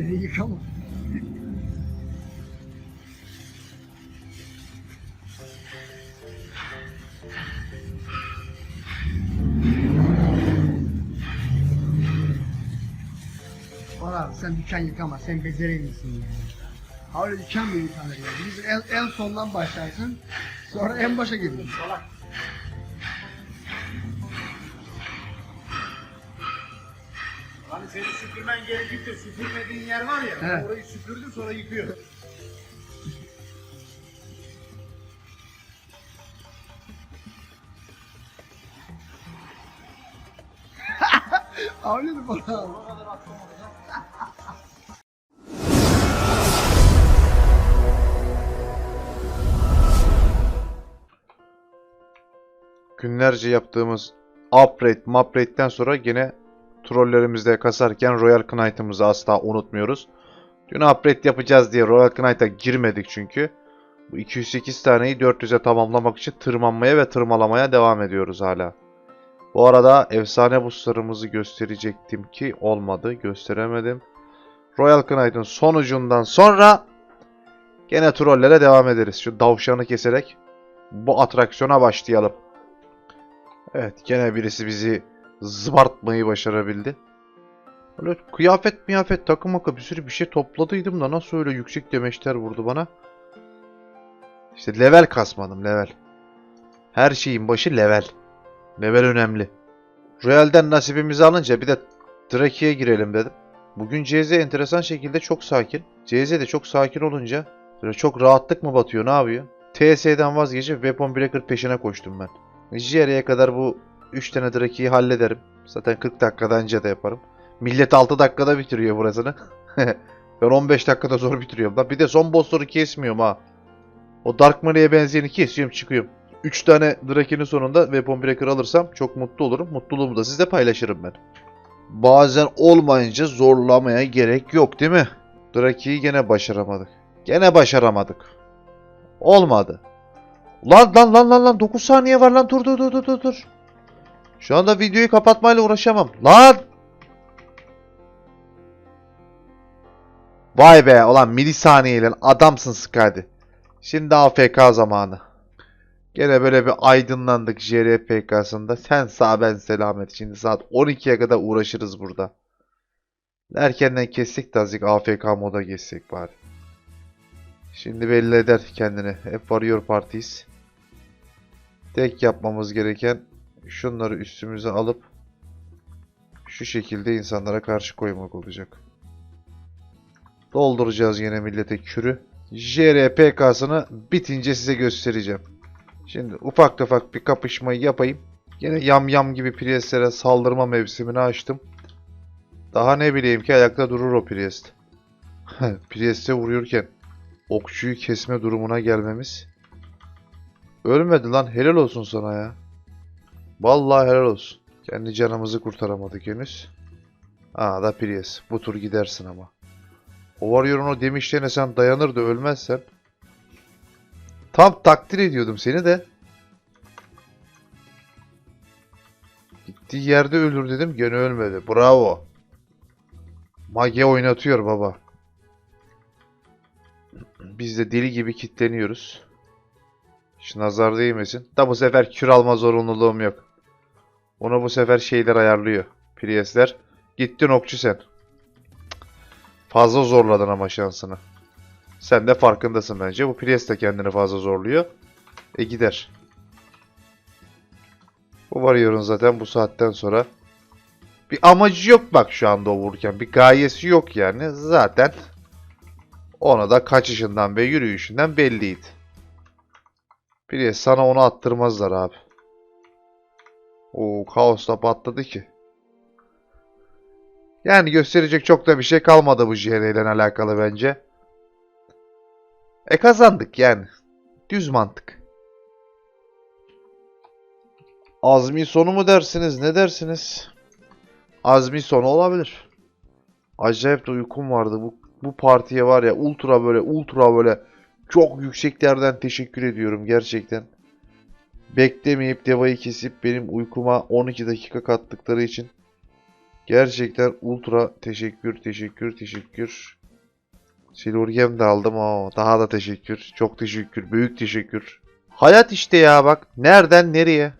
Beni yıkama. Valla sen dükkan yıkama, sen beceremiyorsun ya. Ha öyle dükkan mı yıkanır ya? Biz en, en sondan başlarsın, sonra en başa gelirsin. Salak. Seni süpürmen gerekip de süpürmediğin yer var ya. He. Orayı süpürdün sonra yıkıyor. Mi bana? O kadar atlamadı ya. günlerce yaptığımız upgrade, muprade'den sonra yine trollerimizde kasarken Royal Knight'ımızı asla unutmuyoruz. Dün upgrade yapacağız diye Royal Knight'a girmedik çünkü. Bu 208 taneyi 400'e tamamlamak için tırmanmaya ve tırmalamaya devam ediyoruz hala. Bu arada efsane bosslarımızı gösterecektim ki olmadı, gösteremedim. Royal Knight'ın sonucundan sonra gene trollere devam ederiz. Şu davşanı keserek bu atraksiyona başlayalım. Evet gene birisi bizi zıbartmayı başarabildi. Öyle kıyafet miyafet takım akı bir sürü bir şey topladıydım da nasıl öyle yüksek demeçler vurdu bana. İşte level kasmadım level. Her şeyin başı level. Level önemli. Royal'den nasibimizi alınca bir de Draki'ye girelim dedim. Bugün CZ enteresan şekilde çok sakin. CZ de çok sakin olunca böyle çok rahatlık mı batıyor ne yapıyor? TS'den vazgeçip Weapon Breaker peşine koştum ben. Jerry'e kadar bu 3 tane Draki'yi hallederim. Zaten 40 dakikada önce de yaparım. Millet 6 dakikada bitiriyor burasını. ben 15 dakikada zor bitiriyorum. Lan bir de son boss'ları kesmiyorum ha. O Dark Maria'ya benzeyeni kesiyorum çıkıyorum. 3 tane Draki'nin sonunda Weapon Breaker alırsam çok mutlu olurum. Mutluluğumu da sizle paylaşırım ben. Bazen olmayınca zorlamaya gerek yok değil mi? Draki'yi gene başaramadık. Gene başaramadık. Olmadı. Lan lan lan lan lan 9 saniye var lan dur dur dur dur dur. Şu anda videoyu kapatmayla uğraşamam. Lan! Vay be ulan milisaniyeyle adamsın Skadi. Şimdi AFK zamanı. Gene böyle bir aydınlandık JRPK'sında. Sen sağ ben selamet. Şimdi saat 12'ye kadar uğraşırız burada. Erkenden kessek de azıcık AFK moda geçsek bari. Şimdi belli eder kendini. Hep Warrior Partiyiz. Tek yapmamız gereken şunları üstümüze alıp şu şekilde insanlara karşı koymak olacak. Dolduracağız yine millete kürü. JRPK'sını bitince size göstereceğim. Şimdi ufak tefak bir kapışmayı yapayım. Yine yam yam gibi Priest'lere saldırma mevsimini açtım. Daha ne bileyim ki ayakta durur o Priest. Priest'e vuruyorken okçuyu kesme durumuna gelmemiz. Ölmedi lan helal olsun sana ya. Vallahi helal olsun. Kendi canımızı kurtaramadık henüz. Aa da Prius. Bu tur gidersin ama. O Warrior'un o demişlerine sen dayanır da ölmezsen. Tam takdir ediyordum seni de. Gittiği yerde ölür dedim gene ölmedi. Bravo. Mage oynatıyor baba. Biz de deli gibi kitleniyoruz. Hiç nazar değmesin. Da bu sefer kür alma zorunluluğum yok. Onu bu sefer şeyler ayarlıyor. Priestler. Gittin okçu sen. Fazla zorladın ama şansını. Sen de farkındasın bence. Bu Priest de kendini fazla zorluyor. E gider. Bu Warrior'un zaten bu saatten sonra bir amacı yok bak şu anda o vururken. Bir gayesi yok yani. Zaten ona da kaçışından ve yürüyüşünden belliydi. Bir sana onu attırmazlar abi. O kaosla patladı ki. Yani gösterecek çok da bir şey kalmadı bu JR ile alakalı bence. E kazandık yani. Düz mantık. Azmi sonu mu dersiniz? Ne dersiniz? Azmi sonu olabilir. Acayip de uykum vardı. Bu, bu partiye var ya ultra böyle ultra böyle çok yükseklerden teşekkür ediyorum gerçekten. Beklemeyip devayı kesip benim uykuma 12 dakika kattıkları için Gerçekten ultra teşekkür, teşekkür, teşekkür. Silurgem de aldım. Oo, daha da teşekkür. Çok teşekkür. Büyük teşekkür. Hayat işte ya bak. Nereden nereye?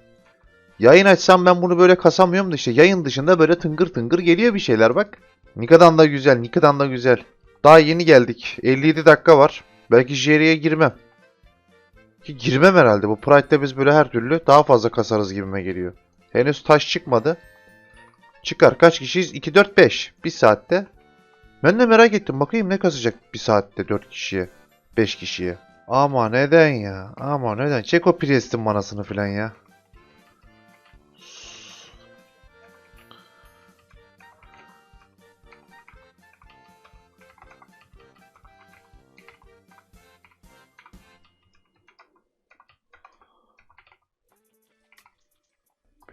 Yayın açsam ben bunu böyle kasamıyorum da işte yayın dışında böyle tıngır tıngır geliyor bir şeyler bak. Nika'dan da güzel, Nika'dan da güzel. Daha yeni geldik. 57 dakika var. Belki Jerry'e girmem. Ki girmem herhalde. Bu Pride'de biz böyle her türlü daha fazla kasarız gibime geliyor. Henüz taş çıkmadı. Çıkar. Kaç kişiyiz? 2, 4, 5. Bir saatte. Ben de merak ettim. Bakayım ne kasacak bir saatte 4 kişiye. 5 kişiye. Ama neden ya? Ama neden? Çek o Priest'in manasını falan ya.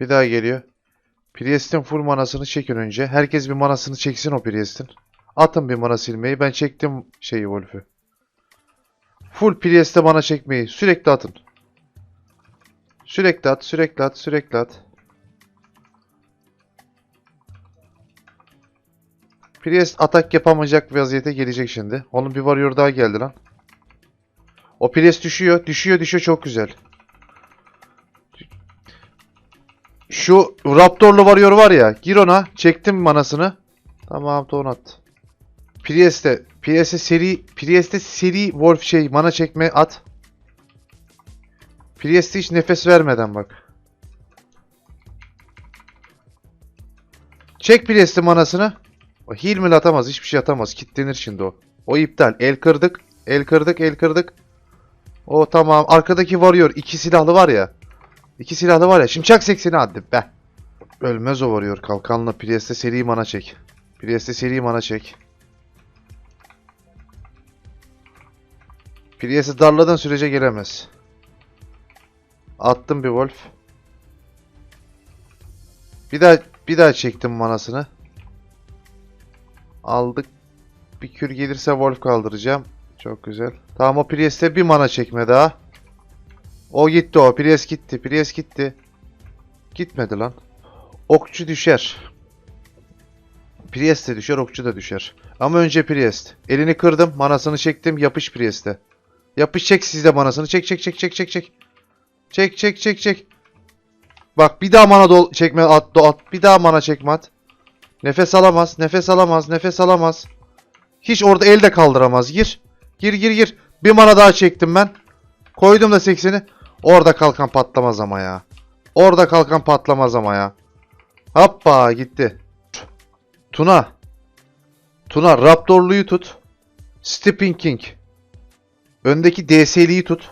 Bir daha geliyor. Priest'in full manasını çekin önce. Herkes bir manasını çeksin o Priest'in. Atın bir mana silmeyi. Ben çektim şeyi Wolf'ü. Full Priest'e mana çekmeyi. Sürekli atın. Sürekli at, sürekli at, sürekli at. Priest atak yapamayacak vaziyete gelecek şimdi. Onun bir warrior daha geldi lan. O Priest düşüyor, düşüyor, düşüyor çok güzel. Şu Raptor'lu varıyor var ya. Gir ona. Çektim manasını. Tamam ton at. Priest'e. Priest'e seri. Priest'e seri Wolf şey mana çekme at. Priest'e hiç nefes vermeden bak. Çek Priest'in manasını. O heal mi atamaz. Hiçbir şey atamaz. Kitlenir şimdi o. O iptal. El kırdık. El kırdık. El kırdık. O tamam. Arkadaki varıyor. iki silahlı var ya. İki silahlı var ya. Şimdi çak 80'i hadi be. Ölmez o varıyor. Kalkanla Priest'e seri mana çek. Priest'e seri mana çek. Priest'i darladığın sürece gelemez. Attım bir Wolf. Bir daha bir daha çektim manasını. Aldık. Bir kür gelirse Wolf kaldıracağım. Çok güzel. Tamam o Priest'e bir mana çekme daha. O gitti o. Priest gitti. Priest gitti. Gitmedi lan. Okçu düşer. Priest de düşer, okçu da düşer. Ama önce Priest. Elini kırdım, manasını çektim, yapış Priest'e. Yapış çek siz de manasını. Çek çek çek çek çek çek. Çek çek çek çek. Bak bir daha mana dol çekme at, at. Bir daha mana çekme at. Nefes alamaz, nefes alamaz, nefes alamaz. Hiç orada el de kaldıramaz. Gir. Gir gir gir. Bir mana daha çektim ben. Koydum da 80'i. Orada kalkan patlamaz ama ya. Orada kalkan patlamaz ama ya. Hoppa gitti. Tuna. Tuna Raptorlu'yu tut. Stepping King. Öndeki DS'liyi tut.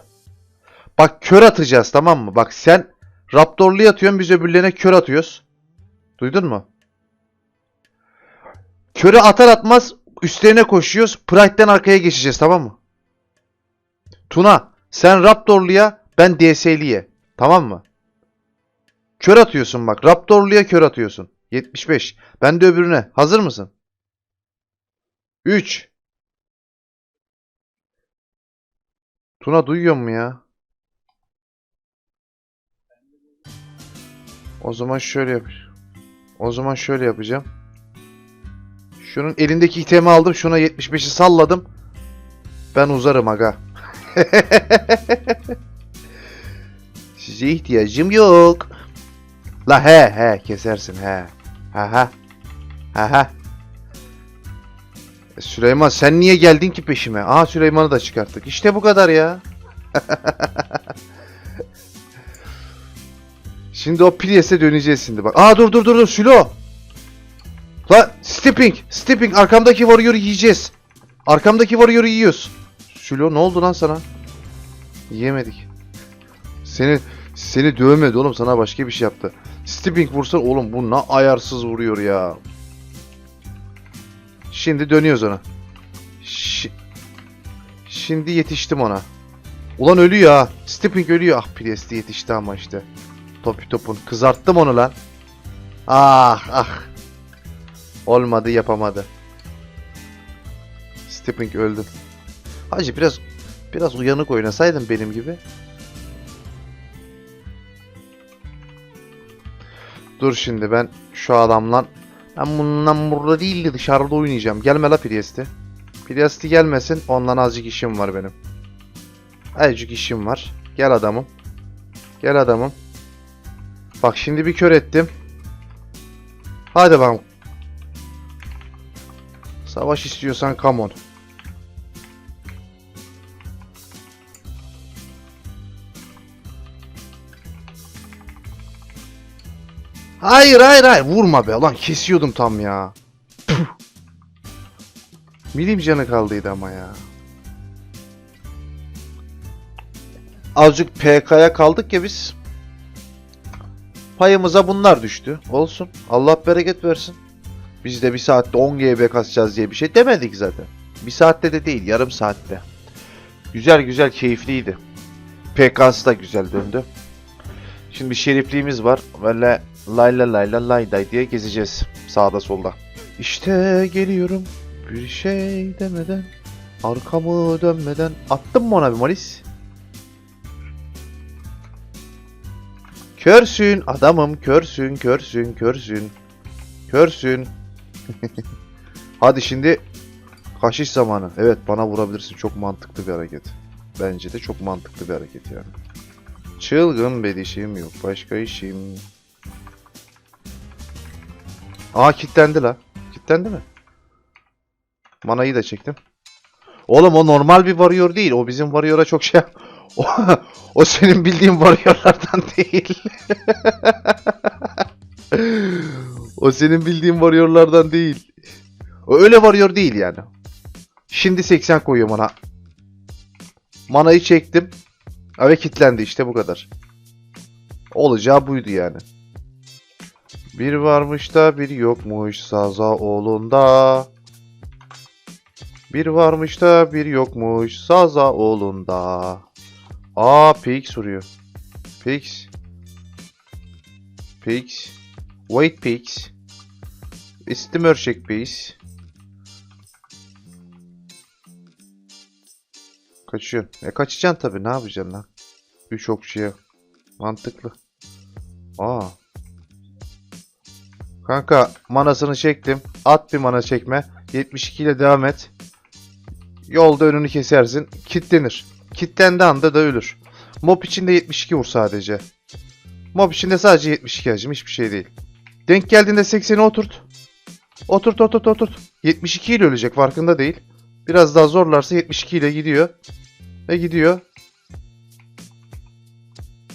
Bak kör atacağız tamam mı? Bak sen Raptorlu'yu atıyorsun biz öbürlerine kör atıyoruz. Duydun mu? Körü atar atmaz üstlerine koşuyoruz. Pride'den arkaya geçeceğiz tamam mı? Tuna sen Raptorlu'ya ben DS'liye. Tamam mı? Kör atıyorsun bak. Raptorlu'ya kör atıyorsun. 75. Ben de öbürüne. Hazır mısın? 3. Tuna duyuyor mu ya? O zaman şöyle yap. O zaman şöyle yapacağım. Şunun elindeki itemi aldım. Şuna 75'i salladım. Ben uzarım aga. Size ihtiyacım yok. La he he kesersin he. Ha ha. Ha ha. E, Süleyman sen niye geldin ki peşime? Aa Süleyman'ı da çıkarttık. İşte bu kadar ya. şimdi o Priest'e döneceğiz şimdi bak. Aa dur dur dur dur Sülo. La stepping stepping arkamdaki warrior'ı yiyeceğiz. Arkamdaki warrior'ı yiyoruz. Sülo ne oldu lan sana? Yiyemedik. Seni seni dövmedi oğlum sana başka bir şey yaptı. Stepping vursa oğlum bu ne ayarsız vuruyor ya. Şimdi dönüyoruz ona. Şi- Şimdi yetiştim ona. Ulan ölüyor ha. Stepping ölüyor. Ah Priest'e yetişti ama işte. Topi topun. Kızarttım onu lan. Ah ah. Olmadı yapamadı. Stepping öldü. Hacı biraz biraz uyanık oynasaydın benim gibi. Dur şimdi ben şu adamla Ben bundan burada değil de dışarıda oynayacağım. Gelme la Priest'i. Priest'i gelmesin. Ondan azıcık işim var benim. Azıcık işim var. Gel adamım. Gel adamım. Bak şimdi bir kör ettim. Hadi bakalım. Savaş istiyorsan come on. Hayır hayır hayır vurma be lan kesiyordum tam ya. Puh. Milim canı kaldıydı ama ya. Azıcık PK'ya kaldık ya biz. Payımıza bunlar düştü. Olsun. Allah bereket versin. Biz de bir saatte 10 GB kasacağız diye bir şey demedik zaten. Bir saatte de değil yarım saatte. Güzel güzel keyifliydi. PK'sı da güzel döndü. Şimdi şerifliğimiz var. Böyle layla layla layday diye gezeceğiz. Sağda solda. İşte geliyorum. Bir şey demeden. Arkamı dönmeden. Attım mı ona bir malis? Körsün adamım körsün körsün körsün. Körsün. Hadi şimdi kaşış zamanı. Evet bana vurabilirsin. Çok mantıklı bir hareket. Bence de çok mantıklı bir hareket yani. Çılgın bedişim yok başka işim. Aa kilitlendi la. Kilitlendi mi? Manayı da çektim. Oğlum o normal bir varıyor değil. O bizim varıyora çok şey... O, o senin bildiğin varıyorlardan değil. o senin bildiğin varıyorlardan değil. O öyle varıyor değil yani. Şimdi 80 koyuyor mana. Manayı çektim. Ve kilitlendi işte bu kadar. Olacağı buydu yani. Bir varmış da bir yokmuş Saza oğlunda. Bir varmış da bir yokmuş Saza oğlunda. Aa Pix vuruyor. Pix. Pix. Wait Pix. İstimörşek Pix. Kaçıyorsun. E kaçacaksın tabii. Ne yapacaksın lan? Üç okçuya. Mantıklı. Aa. Kanka manasını çektim. At bir mana çekme. 72 ile devam et. Yolda önünü kesersin. Kitlenir. Kitlendi anda da ölür. Mob içinde 72 vur sadece. Mob içinde sadece 72 hacım. Hiçbir şey değil. Denk geldiğinde 80'e oturt. Oturt oturt oturt. 72 ile ölecek farkında değil. Biraz daha zorlarsa 72 ile gidiyor. Ve gidiyor.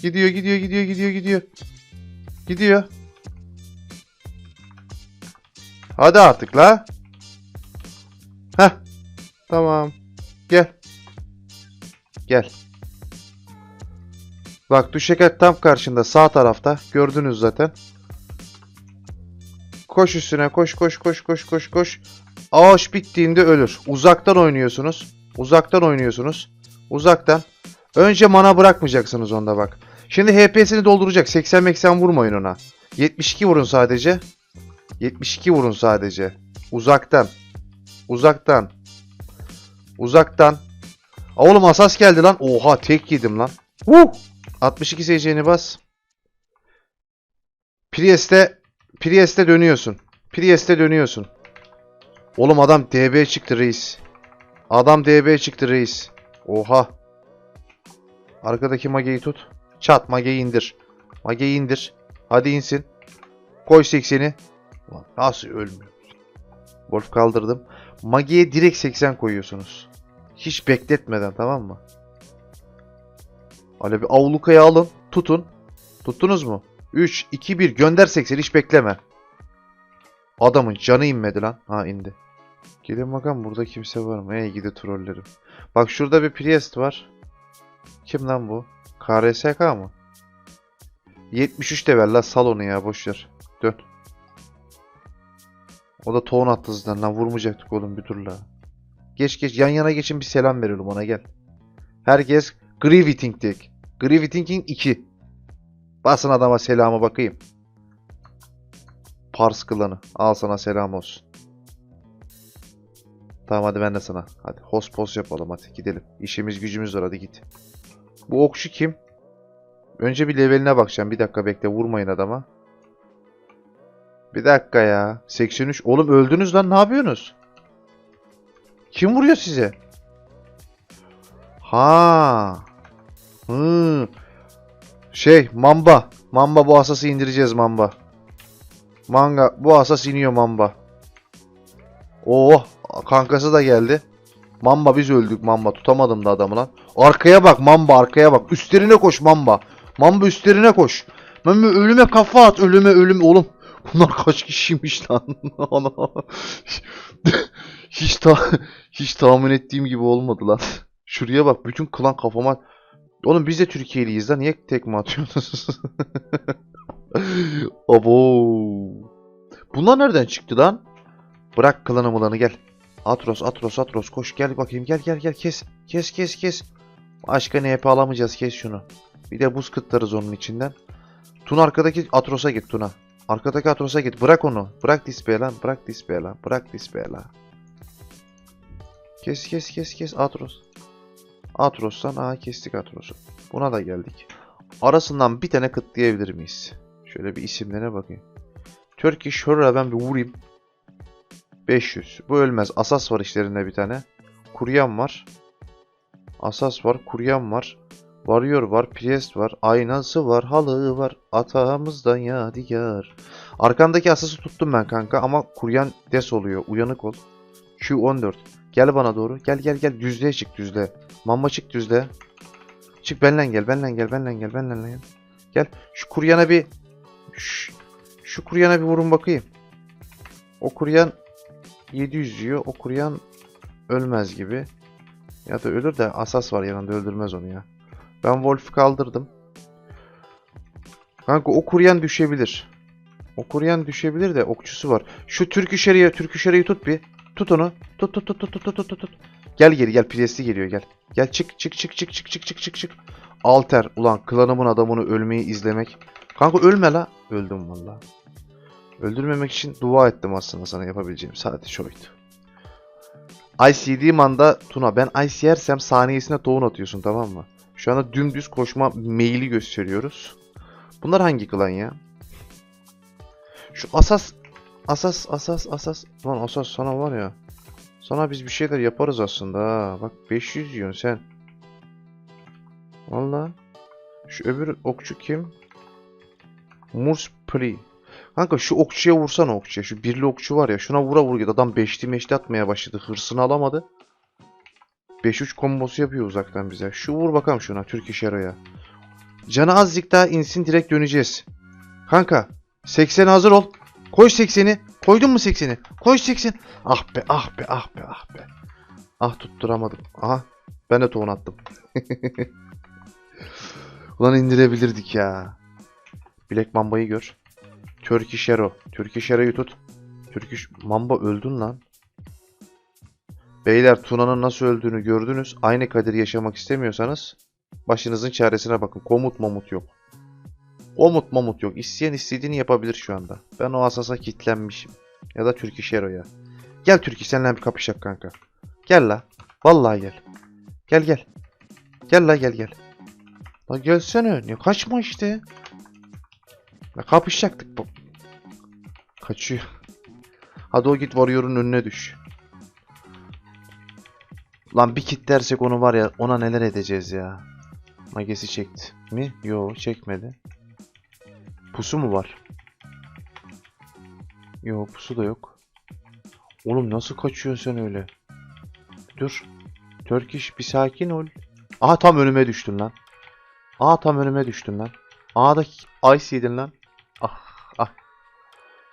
Gidiyor gidiyor gidiyor gidiyor gidiyor. Gidiyor. Hadi artık la. Heh. Tamam. Gel. Gel. Bak düşekat tam karşında sağ tarafta. Gördünüz zaten. Koş üstüne koş koş koş koş koş koş. Ağaç bittiğinde ölür. Uzaktan oynuyorsunuz. Uzaktan oynuyorsunuz. Uzaktan. Önce mana bırakmayacaksınız onda bak. Şimdi HP'sini dolduracak. 80-80 vurmayın ona. 72 vurun sadece. 72 vurun sadece. Uzaktan. Uzaktan. Uzaktan. Aa, Oğlum asas geldi lan. Oha tek yedim lan. Woo! 62 SC'ni bas. Priest'e Priest'e dönüyorsun. Priest'e dönüyorsun. Oğlum adam DB çıktı reis. Adam DB çıktı reis. Oha. Arkadaki mageyi tut. Çat mageyi indir. Mageyi indir. Hadi insin. Koy 80'i. Ulan Nasıl ölmüyor? Wolf kaldırdım. Mage'ye direkt 80 koyuyorsunuz. Hiç bekletmeden tamam mı? Öyle bir avlukaya alın. Tutun. Tuttunuz mu? 3, 2, 1 gönder 80 hiç bekleme. Adamın canı inmedi lan. Ha indi. Gelin bakalım burada kimse var mı? Ey gidi trollerim. Bak şurada bir Priest var. Kim lan bu? KRSK mı? 73 de ver la sal onu ya boşver. Dön. O da ton attı zaten lan vurmayacaktık oğlum bir dur la. Geç geç yan yana geçin bir selam verelim ona gel. Herkes Grieving tek. Grieving 2. Basın adama selamı bakayım. Pars klanı. Al sana selam olsun. Tamam hadi ben de sana. Hadi host post yapalım hadi gidelim. İşimiz gücümüz var hadi git. Bu okçu kim? Önce bir leveline bakacağım. Bir dakika bekle vurmayın adama. Bir dakika ya. 83. Oğlum öldünüz lan ne yapıyorsunuz? Kim vuruyor size? Ha. Hı. Şey Mamba. Mamba bu asası indireceğiz Mamba. Manga bu asas iniyor Mamba. Oh kankası da geldi. Mamba biz öldük Mamba. Tutamadım da adamı lan. Arkaya bak Mamba arkaya bak. Üstlerine koş Mamba. Mamba üstlerine koş. Mamba ölüme kafa at. Ölüme ölüm. Oğlum bunlar kaç kişiymiş lan. Ana. hiç ta hiç tahmin ettiğim gibi olmadı lan. Şuraya bak. Bütün klan kafama. Oğlum biz de Türkiye'liyiz lan. Niye tekme atıyorsunuz? Abo. Bunlar nereden çıktı lan? Bırak klanı mılanı gel. Atros, Atros, Atros koş gel bakayım gel gel gel kes. Kes kes kes. Başka NP alamayacağız kes şunu. Bir de buz kıtlarız onun içinden. Tuna arkadaki Atros'a git Tuna. Arkadaki Atros'a git. Bırak onu. Bırak display lan. Bırak display lan. Bırak display lan. Kes kes kes kes Atros. Atros'tan aa kestik Atros'u. Buna da geldik. Arasından bir tane kıtlayabilir miyiz? Şöyle bir isimlerine bakayım. Turkish Horror'a ben bir vurayım. 500. Bu ölmez. Asas var işlerinde bir tane. Kuryan var. Asas var. Kuryan var. Warrior var. Priest var. Aynası var. Halı var. Atağımızdan yadigar. Arkandaki asası tuttum ben kanka ama kuryan des oluyor. Uyanık ol. Q14. Gel bana doğru. Gel gel gel. Düzlüğe çık düzlüğe. Mamba çık düzlüğe. Çık benle gel. Benle gel. Benle gel. Benle gel. Gel. Şu kuryana bir şu, şu kuryana bir vurun bakayım. O kuryan 700 yiyor. O kuryan ölmez gibi. Ya da ölür de asas var yanında öldürmez onu ya. Ben Wolf'u kaldırdım. Kanka o kuryan düşebilir. O kuryan düşebilir de okçusu var. Şu Türk işeriye, Türk işeriyi tut bir. Tut onu. Tut tut tut tut tut tut tut. Gel geri gel Priest'i geliyor gel. Gel çık çık çık çık çık çık çık çık çık. Alter ulan klanımın adamını ölmeyi izlemek. Kanka ölme la. Öldüm valla. Öldürmemek için dua ettim aslında sana yapabileceğim. Sadece oydu. Ice yediğim anda Tuna ben ice yersem saniyesine tohum atıyorsun tamam mı? Şu anda dümdüz koşma meyili gösteriyoruz. Bunlar hangi klan ya? Şu asas asas asas asas lan asas sana var ya. Sana biz bir şeyler yaparız aslında. Bak 500 yiyorsun sen. Valla. Şu öbür okçu kim? Murspli. Kanka şu okçuya vursana okçuya. Şu birli okçu var ya. Şuna vura vur git. Adam beşli meşli atmaya başladı. Hırsını alamadı. 5-3 kombosu yapıyor uzaktan bize. Şu vur bakalım şuna. Türk iş Hero'ya. Canı azıcık daha insin direkt döneceğiz. Kanka 80 hazır ol. Koy 80'i. Koydun mu 80'i? Koy 80. Ah be ah be ah be ah be. Ah tutturamadım. Aha. Ben de tohum attım. Ulan indirebilirdik ya. Black Mamba'yı gör. Turkish Hero. Turkish Hero'yu tut. Turkish Mamba öldün lan. Beyler Tuna'nın nasıl öldüğünü gördünüz. Aynı kaderi yaşamak istemiyorsanız başınızın çaresine bakın. Komut mamut yok. Komut mamut yok. İsteyen istediğini yapabilir şu anda. Ben o asasa kitlenmişim. Ya da Turkish Hero'ya. Gel Türkiye seninle bir kapışak kanka. Gel la. Vallahi gel. Gel gel. Gel la gel gel. La gelsene. Ne kaçma işte. La kapışacaktık bu. Kaçıyor. Hadi o git Warrior'un önüne düş. Lan bir kit dersek onu var ya ona neler edeceğiz ya. Magesi çekti mi? Yo çekmedi. Pusu mu var? Yo pusu da yok. Oğlum nasıl kaçıyorsun sen öyle? Dur. Turkish bir sakin ol. Aha tam önüme düştün lan. Aha tam önüme düştün lan. Aha da ice yedin lan. Ah ah.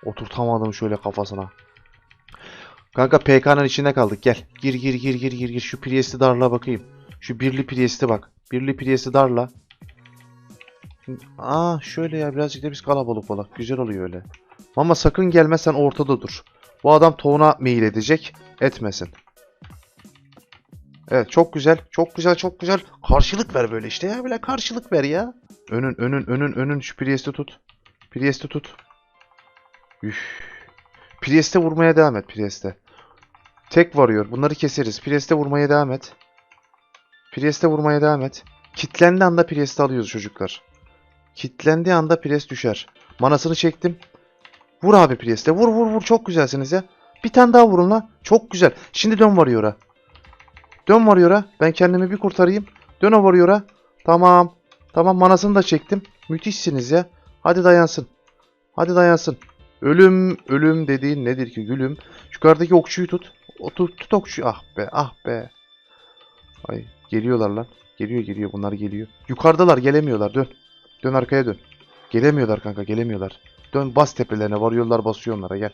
Oturtamadım şöyle kafasına. Kanka PK'nın içinde kaldık gel. Gir gir gir gir gir gir. Şu Priest'i darla bakayım. Şu birli Priest'e bak. Birli Priest'i darla. Aa şöyle ya birazcık da biz kalabalık olak. Güzel oluyor öyle. Ama sakın gelme sen ortada dur. Bu adam toğuna meyil edecek. Etmesin. Evet çok güzel. Çok güzel çok güzel. Karşılık ver böyle işte ya. Böyle karşılık ver ya. Önün önün önün önün şu Priest'i tut. Priest'i tut. Üf. Priest'e vurmaya devam et Priest'e. Tek varıyor. Bunları keseriz. Priest'e vurmaya devam et. Priest'e vurmaya devam et. Kitlendiği anda Priest'i alıyoruz çocuklar. Kitlendiği anda Priest düşer. Manasını çektim. Vur abi Priest'e. Vur vur vur. Çok güzelsiniz ya. Bir tane daha vurun lan. Çok güzel. Şimdi dön Warrior'a. Dön Warrior'a. Ben kendimi bir kurtarayım. Dön o Warrior'a. Tamam. Tamam manasını da çektim. Müthişsiniz ya. Hadi dayansın. Hadi dayansın. Ölüm, ölüm dediğin nedir ki gülüm? Yukarıdaki okçuyu tut. O tut, tut okçuyu. Ah be, ah be. Ay geliyorlar lan. Geliyor geliyor bunlar geliyor. Yukarıdalar gelemiyorlar dön. Dön arkaya dön. Gelemiyorlar kanka gelemiyorlar. Dön bas tepelerine varıyorlar basıyor onlara gel.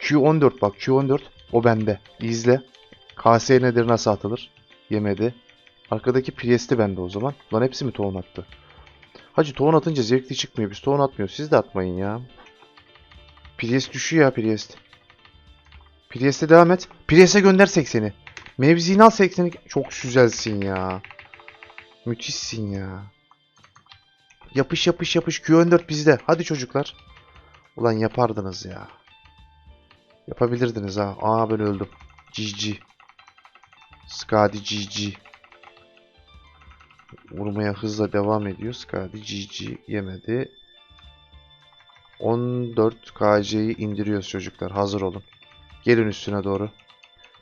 Q14 bak Q14 o bende. İzle. KS nedir nasıl atılır? Yemedi. Arkadaki Priest'i bende o zaman. Lan hepsi mi tohum attı? Hacı tohum atınca zevkli çıkmıyor. Biz tohum atmıyoruz. Siz de atmayın ya. Priest düşüyor ya Priest. Priest'e devam et. Priest'e gönder 80'i. Mevzini al 80'i. Çok güzelsin ya. Müthişsin ya. Yapış yapış yapış. Q14 bizde. Hadi çocuklar. Ulan yapardınız ya. Yapabilirdiniz ha. Aa ben öldüm. GG. Skadi GG. Vurmaya hızla devam ediyor. Skadi GG yemedi. 14 KC'yi indiriyoruz çocuklar. Hazır olun. Gelin üstüne doğru.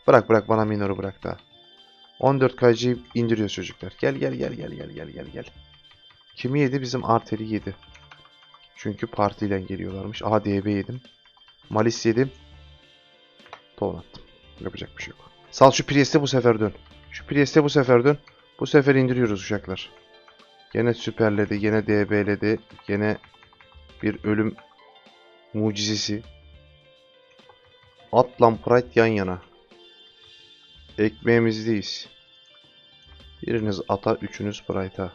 Bırak bırak bana minoru bırak daha. 14 KC'yi indiriyoruz çocuklar. Gel gel gel gel gel gel gel gel. Kimi yedi? Bizim arteri yedi. Çünkü partiyle geliyorlarmış. Aha DB yedim. Malis yedim. Tohum attım. Yapacak bir şey yok. Sal şu Priest'e bu sefer dön. Şu Priest'e bu sefer dön. Bu sefer indiriyoruz uşaklar. Gene süperledi. Gene DB'ledi. Gene bir ölüm mucizesi. Atlan Pride yan yana. Ekmeğimizdeyiz. Biriniz ata, üçünüz Pride'a.